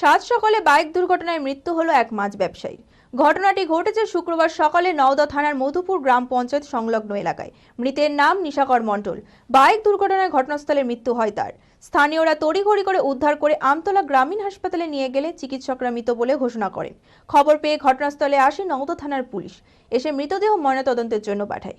সাত সকালে বাইক দুর্ঘটনায় মৃত্যু হলো এক মাছ ব্যবসায়ীর ঘটনাটি ঘটেছে শুক্রবার সকালে নওদা থানার মধুপুর গ্রাম পঞ্চায়েত সংলগ্ন এলাকায়। মৃতের নাম নিশাকর মণ্ডল। বাইক দুর্ঘটনায় ঘটনাস্থলে মৃত্যু হয় তার। স্থানীয়রা তড়িঘড়ি করে উদ্ধার করে আমতলা গ্রামীণ হাসপাতালে নিয়ে গেলে চিকিৎসকরা মৃত বলে ঘোষণা করেন। খবর পেয়ে ঘটনাস্থলে আসে নওদা থানার পুলিশ। এসে মৃতদেহ ময়নাতদন্তের জন্য পাঠায়।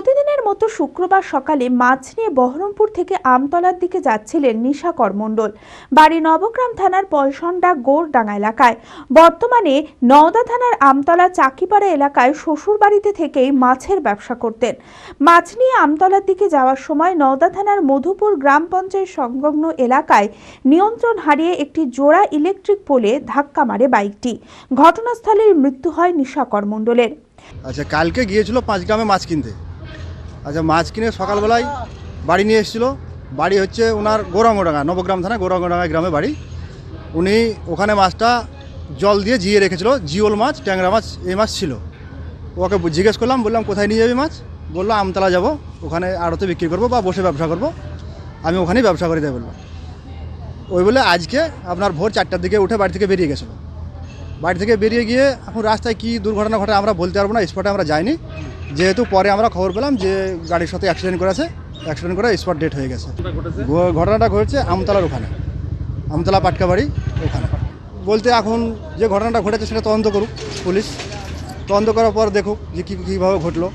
প্রতিদিনের মতো শুক্রবার সকালে মাছ নিয়ে বহরমপুর থেকে আমতলার দিকে যাচ্ছিলেন নিশা করমণ্ডল বাড়ি নবগ্রাম থানার পলসন্ডা গোরডাঙ্গা এলাকায়। বর্তমানে নওদা থানার আমতলা চাকিপাড়া এলাকায় শ্বশুর বাড়িতে থেকেই মাছের ব্যবসা করতেন। মাছ নিয়ে আমতলার দিকে যাওয়ার সময় নওদা থানার মধুপুর গ্রাম পঞ্চায়েত সংলগ্ন এলাকায় নিয়ন্ত্রণ হারিয়ে একটি জোড়া ইলেকট্রিক পোলে ধাক্কা মারে বাইকটি। ঘটনাস্থলেই মৃত্যু হয় নিশা করমণ্ডলের আচ্ছা কালকে গিয়েছিল পাঁচ গ্রামে মাছ কিনতে? আচ্ছা মাছ কিনে সকালবেলায় বাড়ি নিয়ে এসেছিল। বাড়ি হচ্ছে ওনার গৌরাঙ্গডাঙ্গা, নবগ্রাম থানা, গৌরাঙ্গডাঙ্গা গ্রামে বাড়ি। উনি ওখানে মাছটা জল দিয়ে জিয়ে রেখেছিল, জিওল মাছ, ট্যাংরা মাছ, এই মাছ ছিল। ওকে জিজ্ঞেস করলাম, বললাম, কোথায় নিয়ে যাবি মাছ? বলল, আমতলা যাব। ওখানে আড়তে বিক্রি করব বা বসে ব্যবসা করব। আমি ওখানেই ব্যবসা করে দেয় বললাম ওই বলে আজকে আপনার ভোর চারটার দিকে উঠে বাড়ি থেকে বেরিয়ে গেছিল। বাড়ি থেকে বেরিয়ে গিয়ে এখন রাস্তায় কী দুর্ঘটনা ঘটে আমরা বলতে পারব না স্পটে আমরা যাইনি। যেহেতু পরে আমরা খবর পেলাম যে গাড়ির সাথে অ্যাক্সিডেন্ট করেছে অ্যাক্সিডেন্ট করে স্পট ডেট হয়ে গেছে। ঘটনাটা ঘটেছে? আমতলার ওখানে। আমতলা পাটকা বাড়ি ওখানে। বলতে এখন যে ঘটনাটা ঘটেছে সেটা তদন্ত করুক পুলিশ। তদন্ত করার পর দেখুক যে কী কীভাবে ঘটলো।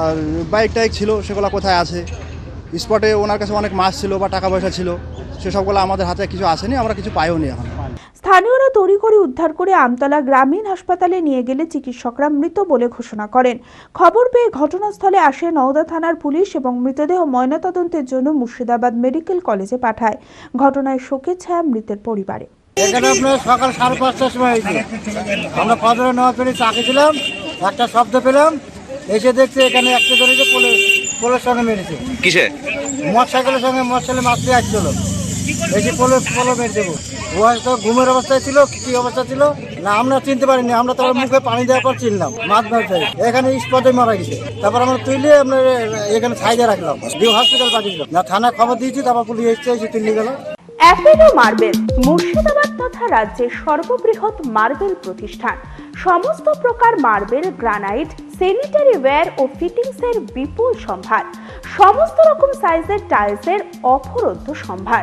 আর বাইক টাইক ছিল সেগুলো কোথায় আছে? স্পটে ওনার কাছে অনেক মাছ ছিল বা টাকা পয়সা ছিল সেসবগুলো আমাদের হাতে কিছু আসেনি আমরা কিছু পাইও নি এখন। স্থানীয়রা তড়িঘড়ি উদ্ধার করে আমতলা গ্রামীণ হাসপাতালে নিয়ে গেলে চিকিৎসকরা মৃত বলে ঘোষণা করেন। খবর পেয়ে ঘটনাস্থলে আসে নওদা থানার পুলিশ এবং মৃতদেহ ময়নাতদন্তের জন্য মুর্শিদাবাদ মেডিকেল কলেজে পাঠায়। ঘটনায় শোকের ছায়া মৃতের পরিবারে। এখানে আপনার সকাল সাড়ে পাঁচটার সময় হয়েছে। আমরা কদরে নেওয়া পেরে চাকে একটা শব্দ পেলাম এসে দেখছি এখানে একটা ধরেছে পোলের পোলের সঙ্গে মেরেছে। কিসে? মোটর সাইকেলের সঙ্গে মোটর সাইকেলে মারতে আসছিল। এসে পোলে পোলো মেরে দেবো ঘুমের অবস্থায় ছিল, কি অবস্থা ছিল? না, আমরা চিনতে পারিনি, আমরা তার মুখে পানি দেওয়ার পর চিনলাম, মাছ ব্যবসায়ী এখানে স্পটে মারা গেছে। তারপর আমরা তুলে আমরা এখানে সাইডে রাখলাম। দিয়ে হসপিটাল পাঠিয়েছিলাম। না, থানায় খবর দিয়েছি, তারপর পুলিশ এসছে, এসে তুলে গেল। অ্যাপেলো মার্বেল, মুর্শিদাবাদ তথা রাজ্যের সর্ববৃহৎ মার্বেল প্রতিষ্ঠান। সমস্ত প্রকার মার্বেল, গ্রানাইট স্যানিটারি ওয়্যার ও ফিটিংসের বিপুল সম্ভার। সমস্ত রকম সাইজের টাইলসের অফরন্ত সম্ভার।